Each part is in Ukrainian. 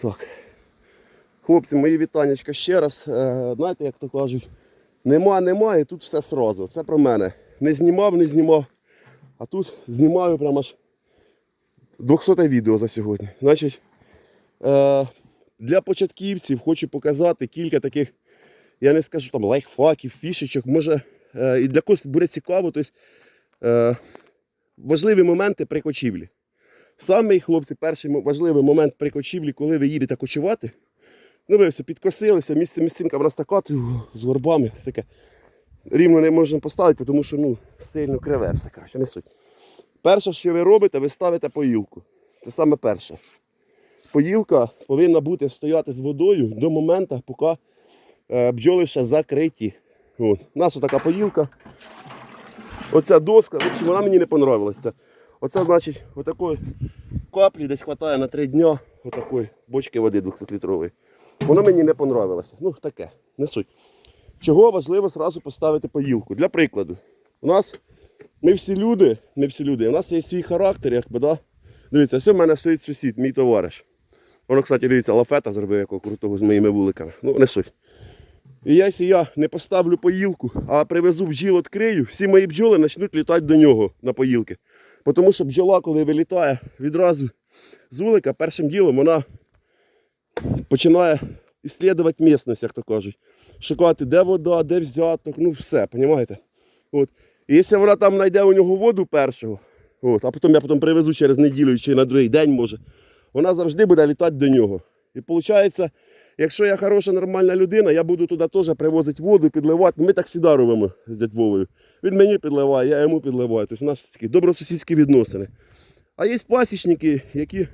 Так. Хлопці, мої вітаннячка ще раз. Е, знаєте, як то кажуть, нема, немає, тут все сразу. Це про мене. Не знімав, не знімав. А тут знімаю прямо аж 200 відео за сьогодні. Значить, е, для початківців хочу показати кілька таких, я не скажу там лайфхаків, фішечок. Може, е, і для когось буде цікаво. Тобто, важливі моменти при кочівлі. Самий, хлопці, перший важливий момент при кочівлі, коли ви їдете кочувати. Ну, ви все підкосилися, місце місцинка в нас така з горбами, все таке. Рівно не можна поставити, тому що ну, сильно криве все краще, не суть. Перше, що ви робите, ви ставите поїлку. Це саме перше. Поїлка повинна бути стояти з водою до моменту, поки е, бджоли ще закриті. От. У нас отака поїлка. Оця доска, вона мені не понравилася. Оце значить, отакої каплі десь вистачає на 3 дня отакої бочки води 200-літрової. Воно мені не понравилося. Ну, таке, не суть. Чого важливо зразу поставити поїлку? Для прикладу, у нас ми всі люди, ми всі люди, у нас є свій характер, якби, да? Дивіться, ось у мене стоїть сусід, мій товариш. Воно, кстати, дивіться, лафета зробив якого крутого з моїми вуликами. Ну, не суть. І якщо я не поставлю поїлку, а привезу бджіл відкрию, всі мої бджоли почнуть літати до нього на поїлки. Тому що бджола, коли вилітає відразу з вулика, першим ділом вона починає іслідувати місцевість, як то кажуть. Шукати, де вода, де взяток, ну все, розумієте? От. І якщо вона там знайде у нього воду першого, от, а потім я потім привезу через неділю чи на другий день може, вона завжди буде літати до нього. І виходить, якщо я хороша нормальна людина, я буду туди теж привозити воду, підливати. Ми так завжди робимо з дядь Вовою. Він мені підливає, я йому підливаю. Тобто у нас такі добросусідські відносини. А є пасічники, які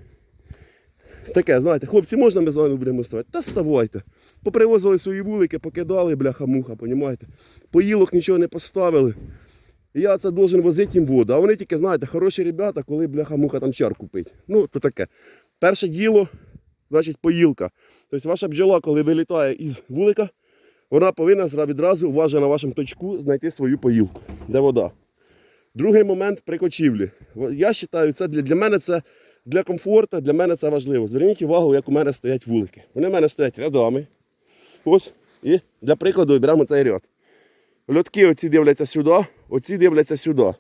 таке, знаєте, хлопці, можна ми з вами будемо ставати? Та ставайте. Попривозили свої вулики, покидали, бляха-муха, понімаєте? Поїлок нічого не поставили. Я це должен возити їм воду. А вони тільки, знаєте, хороші ребята, коли бляха-муха там чарку пить. Ну, то таке. Перше діло, значить, поїлка. Тобто ваша бджола, коли вилітає із вулика, вона повинна відразу, уважно на вашому точку, знайти свою поїлку, де вода. Другий момент при кочівлі. Я вважаю, це для, для мене це для комфорту, для мене це важливо. Зверніть увагу, як у мене стоять вулики. Вони в мене стоять рядами. Ось. І для прикладу беремо цей ряд. Льотки оці дивляться сюди, оці дивляться сюди.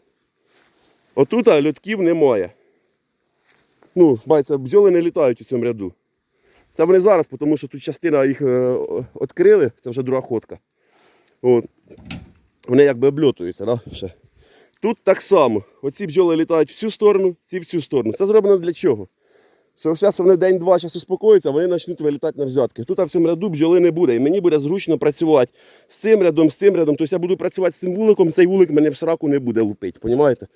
Отут льотків немає. Ну, бачите, бджоли не літають у цьому ряду. Це вони зараз, тому що тут частина їх е, відкрили, це вже друга ходка. От. Вони якби обльотуються, да? ще. Тут так само. Оці бджоли літають в цю сторону, ці в цю сторону. Це зроблено для чого? Що зараз вони день-два зараз успокоються, вони почнуть вилітати на взятки. Тут в цьому ряду бджоли не буде. І мені буде зручно працювати з цим рядом, з цим рядом. Тобто я буду працювати з цим вуликом, цей вулик мене в сраку не буде лупити. Понімаєте?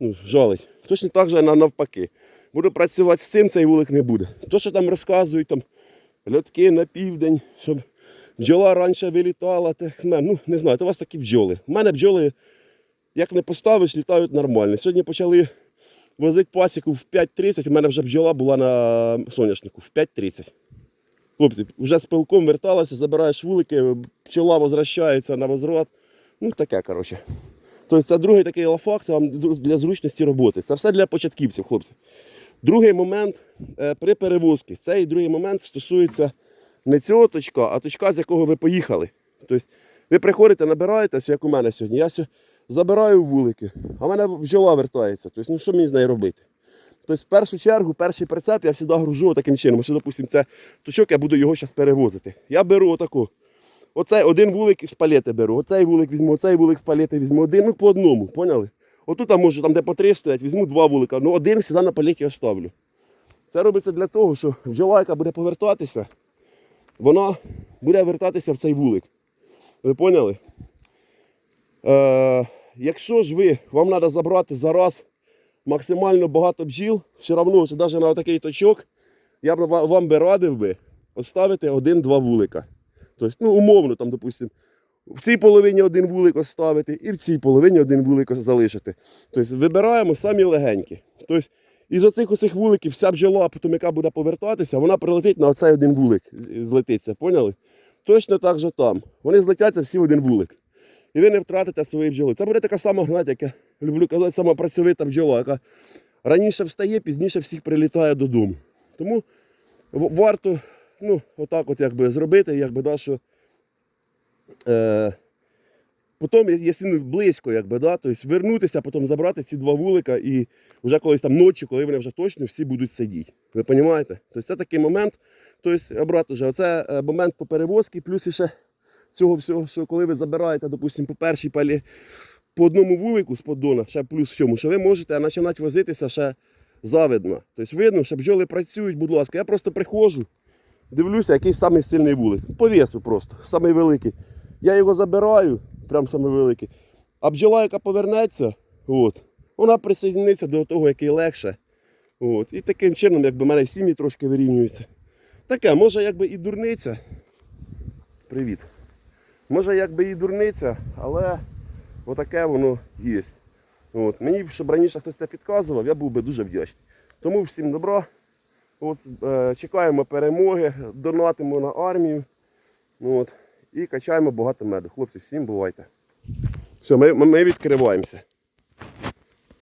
Ну, жалить. Точно так же навпаки. Буду працювати з цим, цей вулик не буде. То, що там розказують, там льотки на південь, щоб бджола раніше вилітала. Ну, не знаю, то у вас такі бджоли. У мене бджоли, як не поставиш, літають нормально. Сьогодні почали возити пасіку в 5.30, у мене вже бджола була на соняшнику в 5.30. Хлопці, вже з пилком верталася, забираєш вулики, пчола возвращається на возврат. Ну, таке, коротше. Тобто це другий такий лафак, це вам для зручності роботи. Це все для початківців, хлопці. Другий момент е, при перевозці. Цей другий момент стосується не цього точка, а точка, з якого ви поїхали. Тобто ви приходите, набираєте, ось як у мене сьогодні. Я забираю вулики, а в мене бджола вертається. Тобто, ну що мені з нею робити? Тобто, в першу чергу, перший прицеп я завжди гружу таким чином. Ось, допустимо, це точок, я буду його зараз перевозити. Я беру отаку. Оцей один вулик з палети беру, оцей вулик візьму, оцей вулик з палети візьму, один, ну по одному, поняли? Отут я можу, там де по три стоять, візьму два вулика, ну один сюди на палеті оставлю. Це робиться для того, що бджола, яка буде повертатися, вона буде вертатися в цей вулик. Ви поняли? Е, якщо ж ви, вам треба забрати зараз максимально багато бджіл, все одно, навіть на такий точок, я б вам би радив би оставити один-два вулика. Тобто, ну, умовно, там, допустимо, в цій половині один вулик оставити і в цій половині один вулик залишити. Тобто вибираємо самі легенькі. Тобто, із оцих усіх вуликів вся бджола, потім яка буде повертатися, вона прилетить на оцей один вулик, злетиться, поняли? Точно так же там. Вони злетяться всі в один вулик. І ви не втратите свої бджоли. Це буде така сама, знаєте, я люблю казати, сама працьовита бджола, яка раніше встає, пізніше всіх прилітає додому. Тому варто ну, отак от якби зробити, якби, да, що е, потім, якщо близько, якби, да, тобто вернутися, потім забрати ці два вулика і вже колись там ночі, коли вони вже точно всі будуть сидіти. Ви розумієте? Тобто це такий момент, тобто, обратно вже, оце е, момент по перевозці, плюс іще цього всього, що коли ви забираєте, допустимо, по першій палі по одному вулику з поддона, ще плюс в чому, що ви можете починати возитися ще завидно. Тобто видно, що бджоли працюють, будь ласка. Я просто приходжу, дивлюся, який самий сильний вулик. По весу просто, самий великий. Я його забираю, прям самий великий. А бджола, яка повернеться, от, вона присоединиться до того, який легше. От. І таким чином, якби в мене сім'ї трошки вирівнюються. Таке, може, якби і дурниця. Привіт. Може, якби і дурниця, але отаке воно є. От. Мені, щоб раніше хтось це підказував, я був би дуже вдячний. Тому всім добра. От, е, чекаємо перемоги, донатимо на армію. От, і качаємо багато меду. Хлопці, всім бувайте. Все, ми, ми відкриваємося.